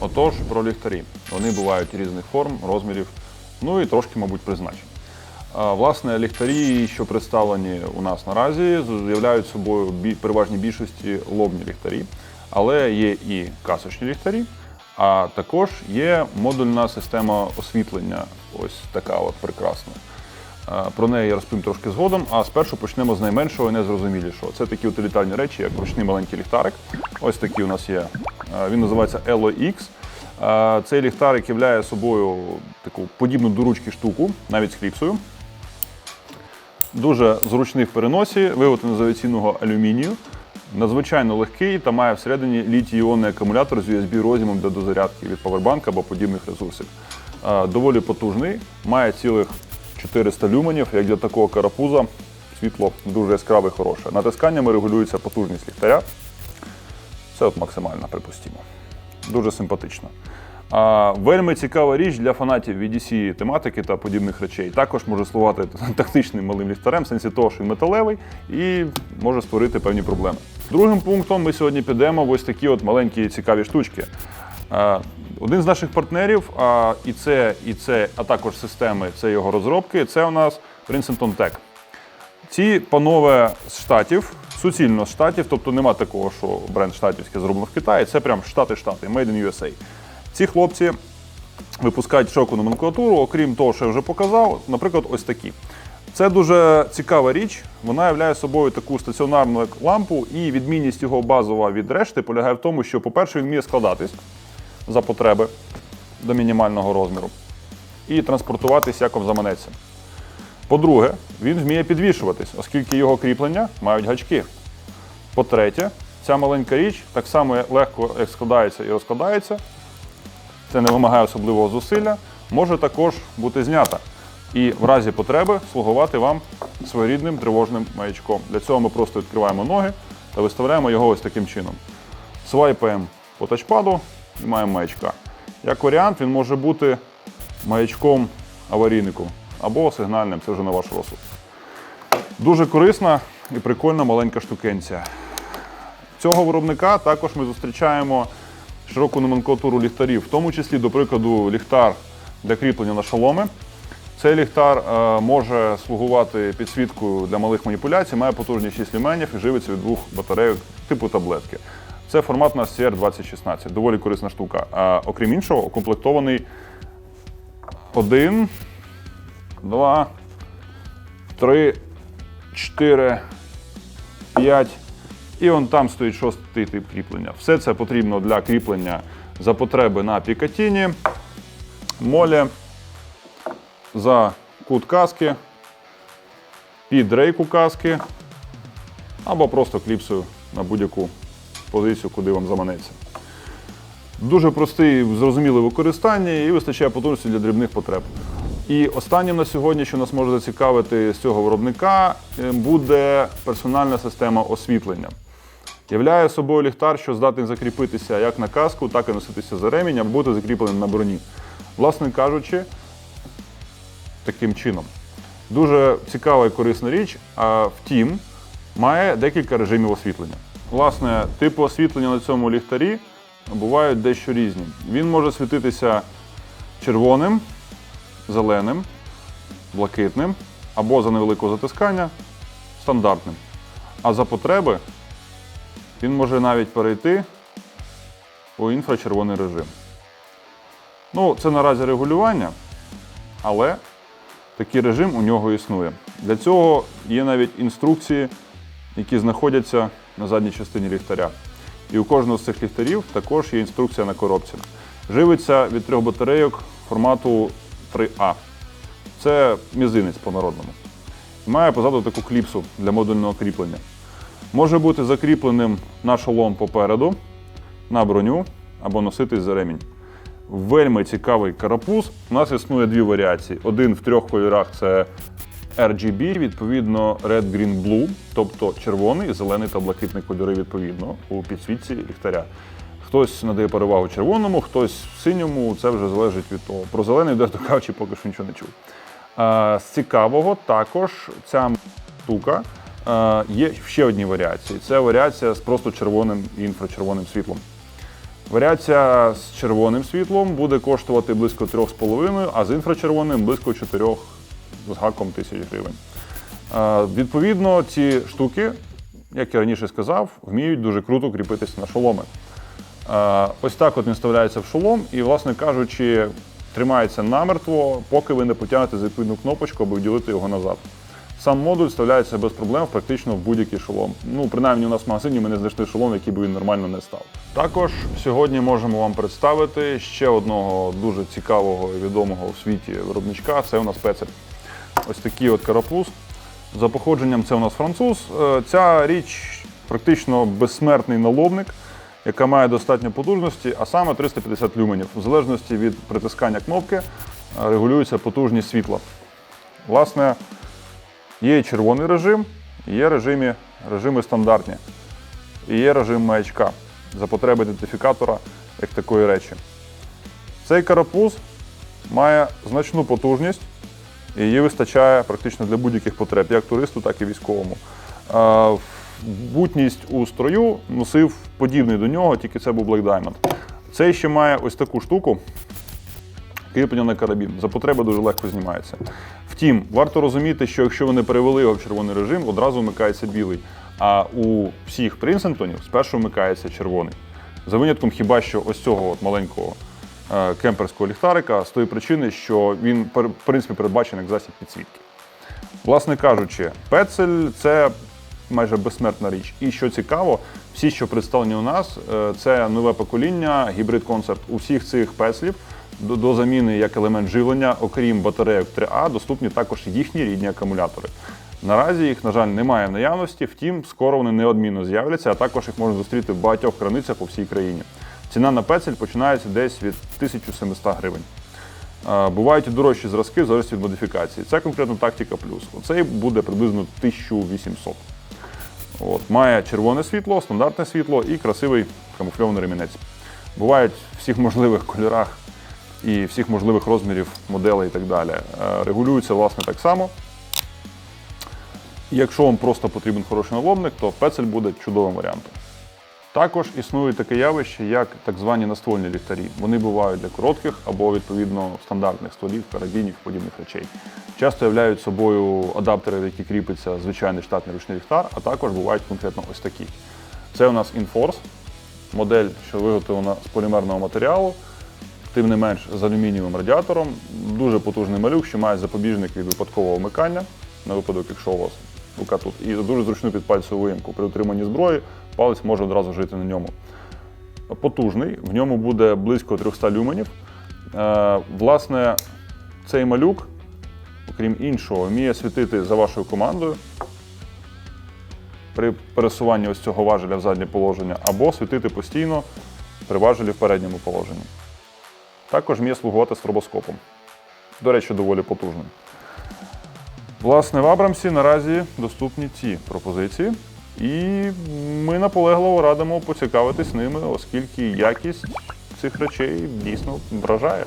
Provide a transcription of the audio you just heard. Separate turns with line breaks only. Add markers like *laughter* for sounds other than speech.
Отож, про ліхтарі. Вони бувають різних форм, розмірів, ну і трошки, мабуть, призначень. Власне, ліхтарі, що представлені у нас наразі, являють собою бі- переважній більшості лобні ліхтарі, але є і касочні ліхтарі, а також є модульна система освітлення, ось така от прекрасна. Про неї я розповім трошки згодом, а спершу почнемо з найменшого і незрозумілішого. Це такі утилітарні речі, як ручний маленький ліхтарик. Ось такий у нас є. Він називається LOX. Цей ліхтарик являє собою таку подібну до ручки штуку, навіть з кліпсою. Дуже зручний в переносі, виготовлений з авіаційного алюмінію. Надзвичайно легкий та має всередині літій-іонний акумулятор з USB-розімом для дозарядки від павербанка або подібних ресурсів. Доволі потужний, має цілих 400 люменів, як для такого карапуза. Світло дуже яскраве і хороше. Натисканнями регулюється потужність ліхтаря. Це от максимально припустимо. Дуже симпатично. А, вельми цікава річ для фанатів VDC тематики та подібних речей. Також може слугувати *laughs* тактичним малим ліхтарем, в сенсі того, що він металевий і може створити певні проблеми. Другим пунктом ми сьогодні підемо в ось такі от маленькі цікаві штучки. А, один з наших партнерів, і це, і це, а також системи, це його розробки, це у нас Princeton Tech. Ці панове з штатів, суцільно з штатів, тобто нема такого, що бренд штатівський зроблено в Китаї, це прям штати-штати, Made in USA. Ці хлопці випускають широку номенклатуру, окрім того, що я вже показав, наприклад, ось такі. Це дуже цікава річ. Вона являє собою таку стаціонарну лампу, і відмінність його базова від решти полягає в тому, що, по-перше, він вміє складатись за потреби до мінімального розміру і транспортуватись як заманеться. По-друге, він вміє підвішуватись, оскільки його кріплення мають гачки. По-третє, ця маленька річ так само легко складається і розкладається. Це не вимагає особливого зусилля, може також бути знята. І в разі потреби слугувати вам своєрідним тривожним маячком. Для цього ми просто відкриваємо ноги та виставляємо його ось таким чином. Свайпаємо по тачпаду і маємо маячка. Як варіант, він може бути маячком аварійнику або сигнальним, це вже на ваш розсуд. Дуже корисна і прикольна маленька штукенція. Цього виробника також ми зустрічаємо широку номенклатуру ліхтарів, в тому числі, до прикладу, ліхтар для кріплення на шоломи. Цей ліхтар е, може слугувати підсвіткою для малих маніпуляцій, має потужність 6 люменів і живиться від двох батарейок типу таблетки. Це формат у нас CR2016, доволі корисна штука. А, окрім іншого, укомплектований один, два, три, чотири, п'ять. І он там стоїть шостий тип кріплення. Все це потрібно для кріплення за потреби на пікатіні, молі, за кут каски, під рейку каски або просто кліпсою на будь-яку позицію, куди вам заманеться. Дуже простий, зрозумілий в використанні і вистачає потужності для дрібних потреб. І останнім на сьогодні, що нас може зацікавити з цього виробника, е, буде персональна система освітлення. Являє собою ліхтар, що здатний закріпитися як на каску, так і носитися за ремінь, або бути закріпленим на броні. Власне кажучи, таким чином. Дуже цікава і корисна річ, а втім, має декілька режимів освітлення. Власне, типи освітлення на цьому ліхтарі бувають дещо різні. Він може світитися червоним, зеленим, блакитним або за невеликого затискання стандартним. А за потреби він може навіть перейти у інфрачервоний режим. Ну, це наразі регулювання, але такий режим у нього існує. Для цього є навіть інструкції, які знаходяться на задній частині ліхтаря. І у кожного з цих ліхтарів також є інструкція на коробці. Живиться від трьох батарейок формату 3А. Це мізинець по-народному. Має позаду таку кліпсу для модульного кріплення. Може бути закріпленим на шолом попереду, на броню або носитись за ремінь. Вельми цікавий карапуз. У нас існує дві варіації. Один в трьох кольорах це RGB, відповідно Red, Green, Blue, тобто червоний, зелений та блакитний кольори відповідно у підсвітці ліхтаря. Хтось надає перевагу червоному, хтось синьому, це вже залежить від того. Про зелений, дехто кажучи, поки що нічого не чув. З цікавого також ця штука є ще одній варіації. Це варіація з просто червоним і інфрачервоним світлом. Варіація з червоним світлом буде коштувати близько 3,5, а з інфрачервоним близько 4 з гаком тисяч гривень. Е, Відповідно, ці штуки, як я раніше сказав, вміють дуже круто кріпитися на шоломи. Е, Ось так от він вставляється в шолом і, власне кажучи, тримається намертво, поки ви не потягнете за відповідну кнопочку, аби вділити його назад. Сам модуль вставляється без проблем практично в будь-який шолом. Ну, принаймні, у нас в магазині ми не знайшли шолом, який би він нормально не став. Також сьогодні можемо вам представити ще одного дуже цікавого і відомого у світі виробничка. Це у нас пецель. Ось такий от карапуз. За походженням це у нас француз. Е, Ця річ практично безсмертний налобник, яка має достатньо потужності, а саме 350 люменів. В залежності від притискання кнопки е, регулюється потужність світла. Власне, є червоний режим, є режимі, режими стандартні, і є режим маячка за потреби ідентифікатора як такої речі. Цей карапуз має значну потужність, і її вистачає практично для будь-яких потреб, як туристу, так і військовому. Бутність у строю носив подібний до нього, тільки це був Black Diamond. Цей ще має ось таку штуку, кріплення на карабін. За потреби дуже легко знімається. Втім, варто розуміти, що якщо ви не перевели його в червоний режим, одразу вмикається білий. А у всіх Принсентонів спершу вмикається червоний. За винятком хіба що ось цього от маленького кемперського ліхтарика з тої причини, що він в принципі передбачений як засіб підсвітки. Власне кажучи, пецель це майже безсмертна річ. І що цікаво, всі, що представлені у нас, е, це нове покоління, гібрид концепт усіх цих пецлів до, до заміни як елемент живлення, окрім батарейок 3А, доступні також їхні рідні акумулятори. Наразі їх, на жаль, немає в наявності, втім, скоро вони неодмінно з'являться, а також їх можна зустріти в багатьох краницях по всій країні. Ціна на пецель починається десь від 1700 гривень. Бувають і дорожчі зразки в залежності від модифікації. Це конкретно тактика плюс. Оцей буде приблизно 1800. От, має червоне світло, стандартне світло і красивий камуфльований ремінець. Бувають в всіх можливих кольорах і всіх можливих розмірів моделей і так далі. Регулюється власне так само. Якщо вам просто потрібен хороший налобник, то пецель буде чудовим варіантом. Також існує таке явище, як так звані наствольні ліхтарі. Вони бувають для коротких або відповідно стандартних стволів, карабінів, подібних речей. Часто являють собою адаптери, які кріпиться звичайний штатний ручний ліхтар, а також бувають конкретно ось такі. Це у нас Inforce, модель, що виготовлена з полімерного матеріалу, тим не менш з алюмінієвим радіатором. Дуже потужний малюк, що має запобіжник від випадкового вмикання, на випадок, якщо у вас рука тут, і дуже зручну підпальцеву виїмку. При утриманні зброї палець може одразу жити на ньому. Потужний, в ньому буде близько 300 люменів. Е, власне, цей малюк, окрім іншого, вміє світити за вашою командою при пересуванні ось цього важеля в заднє положення, або світити постійно при важелі в передньому положенні. Також вміє слугувати стробоскопом. До речі, доволі потужним. Власне, в Абрамсі наразі доступні ці пропозиції, і ми наполегливо радимо поцікавитись ними, оскільки якість цих речей дійсно вражає.